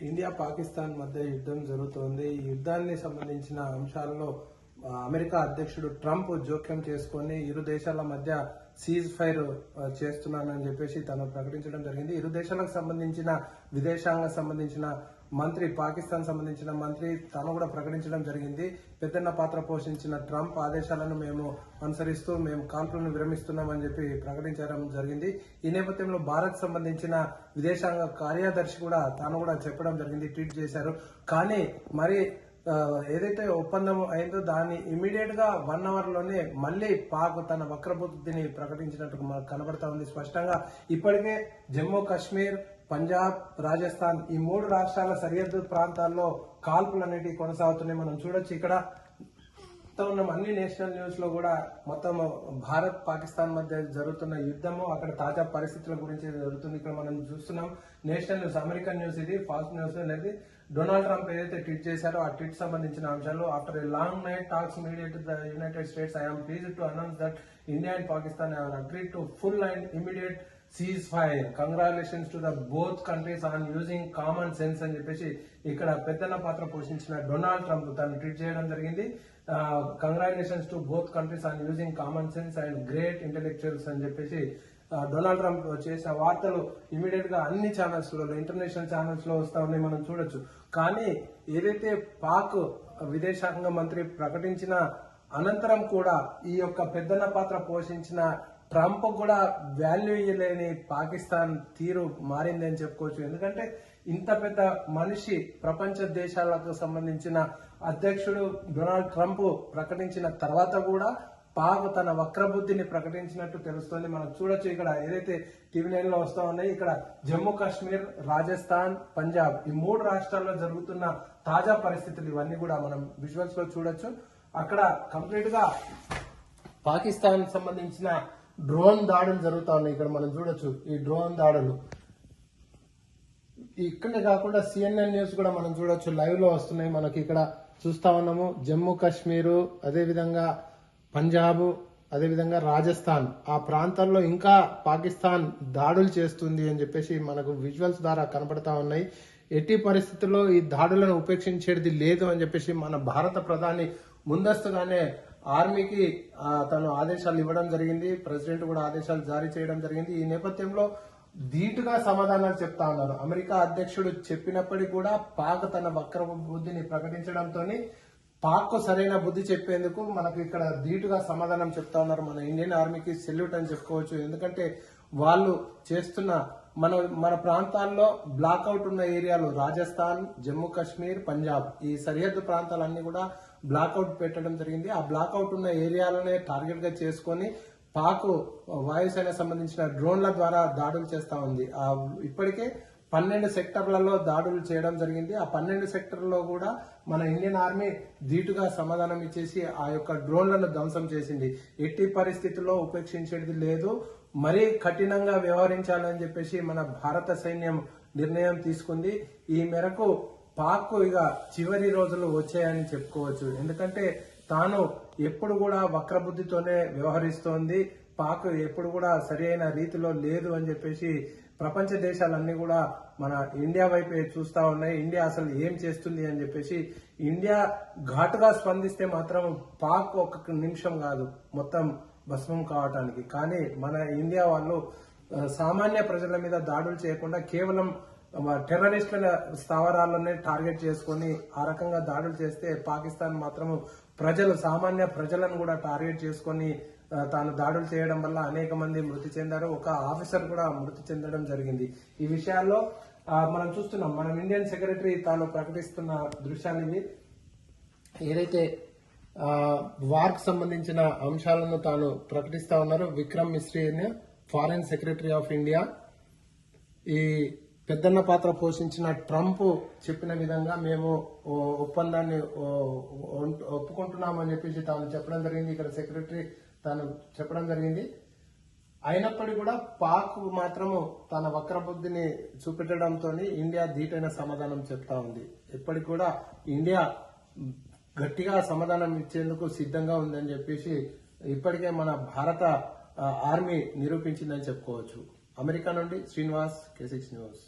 India Pakistan మధ్య యుద్ధం జరుగుతోంది. ఈ యుద్ధాన్ని సంబంధించిన అంశాలలో అమెరికా అధ్యక్షుడు ట్రంప్ జోక్యం చేసుకొని ఇరు దేశాల మధ్య సీజ్ ఫైర్ చేస్తున్నానని చెప్పేసి తను ప్రకటించడం జరిగింది. ఇరు దేశాలకు సంబంధించిన విదేశాంగ సంబంధించిన మంత్రి పాకిస్తాన్ సంబంధించిన మంత్రి తాను కూడా ప్రకటించడం జరిగింది. పెద్దన్న పాత్ర పోషించిన ట్రంప్ ఆదేశాలను మేము అనుసరిస్తూ మేము కాల్పులను విరమిస్తున్నామని చెప్పి ప్రకటించడం జరిగింది. ఈ నేపథ్యంలో భారత్ సంబంధించిన విదేశాంగ కార్యదర్శి కూడా తాను కూడా చెప్పడం జరిగింది ట్వీట్ చేశారు. కానీ మరి ఏదైతే ఒప్పందం అయిందో దాన్ని ఇమీడియట్గా వన్ అవర్లోనే మళ్ళీ పాక్ తన వక్రబుద్ధిని ప్రకటించినట్టు మనకు కనబడతా ఉంది. స్పష్టంగా ఇప్పటికే జమ్మూ కాశ్మీర్ పంజాబ్ రాజస్థాన్ ఈ మూడు రాష్ట్రాల సరిహద్దు ప్రాంతాల్లో కాల్పులు అనేటివి కొనసాగుతున్నాయి. మనం చూడొచ్చు ఇక్కడ మొత్తం ఉన్న అన్ని నేషనల్ న్యూస్లో కూడా మొత్తం భారత్ పాకిస్తాన్ మధ్య జరుగుతున్న యుద్ధము అక్కడ తాజా పరిస్థితుల గురించి జరుగుతుంది. ఇక్కడ మనం చూస్తున్నాం నేషనల్ న్యూస్ అమెరికన్ న్యూస్ ఇది ఫాస్ట్ న్యూస్ అనేది డొనాల్డ్ ట్రంప్ ఏదైతే ట్వీట్ చేశారో ఆ ట్వీట్ సంబంధించిన అంశాలు after a long night talks mediated the United States I'm pleased to announce that India and Pakistan have agreed to full and immediate ceasefire congratulations to the both countries on using common sense అని చెప్పేసి ఇక్కడ పెద్దన పాత్ర పోషించిన Donald Trump తను tweet చేయడం జరిగింది. Congratulations to both countries on using common sense and great intellectuals అని చెప్పేసి డొనాల్డ్ ట్రంప్ చేసిన వార్తలు ఇమీడియట్గా అన్ని ఛానల్స్లో ఇంటర్నేషనల్ ఛానల్స్లో వస్తా ఉన్నాయి మనం చూడొచ్చు. కానీ ఏదైతే పాక్ విదేశాంగ మంత్రి ప్రకటించిన అనంతరం కూడా ఈ యొక్క పెద్దన్న పాత్ర పోషించిన ట్రంప్ కూడా వాల్యూ ఇయ్యలేని పాకిస్తాన్ తీరు మారింది అని చెప్పుకోవచ్చు. ఎందుకంటే ఇంత పెద్ద మనిషి ప్రపంచ దేశాలకు సంబంధించిన అధ్యక్షుడు డొనాల్డ్ ట్రంప్ ప్రకటించిన తర్వాత కూడా పాక్ తన వక్రబుద్ధిని ప్రకటించినట్టు తెలుస్తుంది. మనం చూడొచ్చు ఇక్కడ ఏదైతే టీవీ నైన్లో వస్తా ఉన్నాయి ఇక్కడ జమ్మూ కాశ్మీర్ రాజస్థాన్ పంజాబ్ ఈ మూడు రాష్ట్రాల్లో జరుగుతున్న తాజా పరిస్థితులు ఇవన్నీ కూడా మనం విజువల్స్లో చూడొచ్చు. అక్కడ కంప్లీట్గా పాకిస్తాన్ సంబంధించిన డ్రోన్ దాడులు జరుగుతా ఉన్నాయి. ఇక్కడ మనం చూడొచ్చు ఈ డ్రోన్ దాడులు. ఇక్కడే కాకుండా సిఎన్ఎన్ న్యూస్ కూడా మనం చూడొచ్చు. లైవ్లో వస్తున్నాయి. మనకి ఇక్కడ చూస్తా ఉన్నాము. జమ్మూ కాశ్మీరు అదేవిధంగా పంజాబ్ అదేవిధంగా రాజస్థాన్. ఆ ప్రాంతాల్లో ఇంకా పాకిస్తాన్ దాడులు చేస్తుంది అని చెప్పేసి మనకు విజువల్స్ ద్వారా కనపడతా ఉన్నాయి. ఎట్టి పరిస్థితుల్లో ఈ దాడులను ఉపేక్షించేది లేదు అని చెప్పేసి మన భారత ప్రధాని ముందస్తుగానే ఆర్మీకి తను ఆదేశాలు ఇవ్వడం జరిగింది. ప్రెసిడెంట్ కూడా ఆదేశాలు జారీ చేయడం జరిగింది. ఈ నేపథ్యంలో ధీటుగా సమాధానాలు చెప్తా ఉన్నారు. అమెరికా అధ్యక్షుడు చెప్పినప్పటికీ కూడా పాక్ తన వక్ర బుద్ధిని ప్రకటించడంతో పాక్కు సరైన బుద్ధి చెప్పేందుకు మనకు ఇక్కడ ధీటుగా సమాధానం చెప్తా ఉన్నారు. మన ఇండియన్ ఆర్మీకి సెల్యూట్ అని చెప్పుకోవచ్చు. ఎందుకంటే వాళ్ళు చేస్తున్న మన మన ప్రాంతాల్లో బ్లాక్అవుట్ ఉన్న ఏరియాలు రాజస్థాన్ జమ్మూ కాశ్మీర్ పంజాబ్ ఈ సరిహద్దు ప్రాంతాలన్నీ కూడా బ్లాక్అవుట్ పెట్టడం జరిగింది. ఆ బ్లాక్అవుట్ ఉన్న ఏరియాలనే టార్గెట్గా చేసుకొని పాక్ వాయుసేన సంబంధించిన డ్రోన్ల ద్వారా దాడులు చేస్తా ఉంది. ఆ ఇప్పటికే పన్నెండు సెక్టర్లలో దాడులు చేయడం జరిగింది. ఆ పన్నెండు సెక్టర్లో కూడా మన ఇండియన్ ఆర్మీ ధీటుగా సమాధానం ఇచ్చేసి ఆ యొక్క డ్రోన్లను ధ్వంసం చేసింది. ఎట్టి పరిస్థితుల్లో ఉపేక్షించేది లేదు. మరీ కఠినంగా వ్యవహరించాలని చెప్పేసి మన భారత సైన్యం నిర్ణయం తీసుకుంది. ఈ మేరకు పాక్ ఇక చివరి రోజులు వచ్చాయని చెప్పుకోవచ్చు. ఎందుకంటే తాను ఎప్పుడు కూడా వక్రబుద్ధితోనే వ్యవహరిస్తోంది. పాక్ ఎప్పుడు కూడా సరి అయిన రీతిలో లేదు అని చెప్పేసి ప్రపంచ దేశాలన్నీ కూడా మన ఇండియా వైపే చూస్తా ఉన్నాయి. ఇండియా అసలు ఏం చేస్తుంది అని చెప్పేసి ఇండియా ఘాటుగా స్పందిస్తే మాత్రం పాక్ ఒక్క నిమిషం కాదు మొత్తం భస్మం కావటానికి. కానీ మన ఇండియా వాళ్ళు సామాన్య ప్రజల మీద దాడులు చేయకుండా కేవలం టెర్రరిస్టుల స్థావరాలనే టార్గెట్ చేసుకొని ఆ రకంగా దాడులు చేస్తే పాకిస్తాన్ మాత్రం ప్రజలు సామాన్య ప్రజలను కూడా టార్గెట్ చేసుకొని తాను దాడులు చేయడం వల్ల అనేక మంది మృతి చెందారు. ఒక ఆఫీసర్ కూడా మృతి చెందడం జరిగింది. ఈ విషయాల్లో మనం చూస్తున్నాం మనం ఇండియన్ సెక్రటరీ తాను ప్రకటిస్తున్న దృశ్యాలు ఇవి ఏదైతే వార్కు సంబంధించిన అంశాలను తాను ప్రకటిస్తా ఉన్నారు విక్రమ్ మిశ్రీ అని ఫారెన్ సెక్రటరీ ఆఫ్ ఇండియా. ఈ పెద్దన్న పాత్ర పోషించిన ట్రంప్ చెప్పిన విధంగా మేము ఒప్పందాన్ని ఒప్పుకుంటున్నామని చెప్పేసి తాను చెప్పడం జరిగింది. ఇక్కడ సెక్రటరీ తాను చెప్పడం జరిగింది. అయినప్పటికీ కూడా పాక్ మాత్రము తన వక్రబుద్ధిని చూపెట్టడంతో ఇండియా ధీటైన సమాధానం చెప్తా ఉంది. ఇప్పటికి కూడా ఇండియా గట్టిగా సమాధానం ఇచ్చేందుకు సిద్ధంగా ఉందని చెప్పేసి ఇప్పటికే మన భారత ఆర్మీ నిరూపించిందని చెప్పుకోవచ్చు. అమెరికా నుండి శ్రీనివాస్ కే శ్రీనివాస్. న్యూస్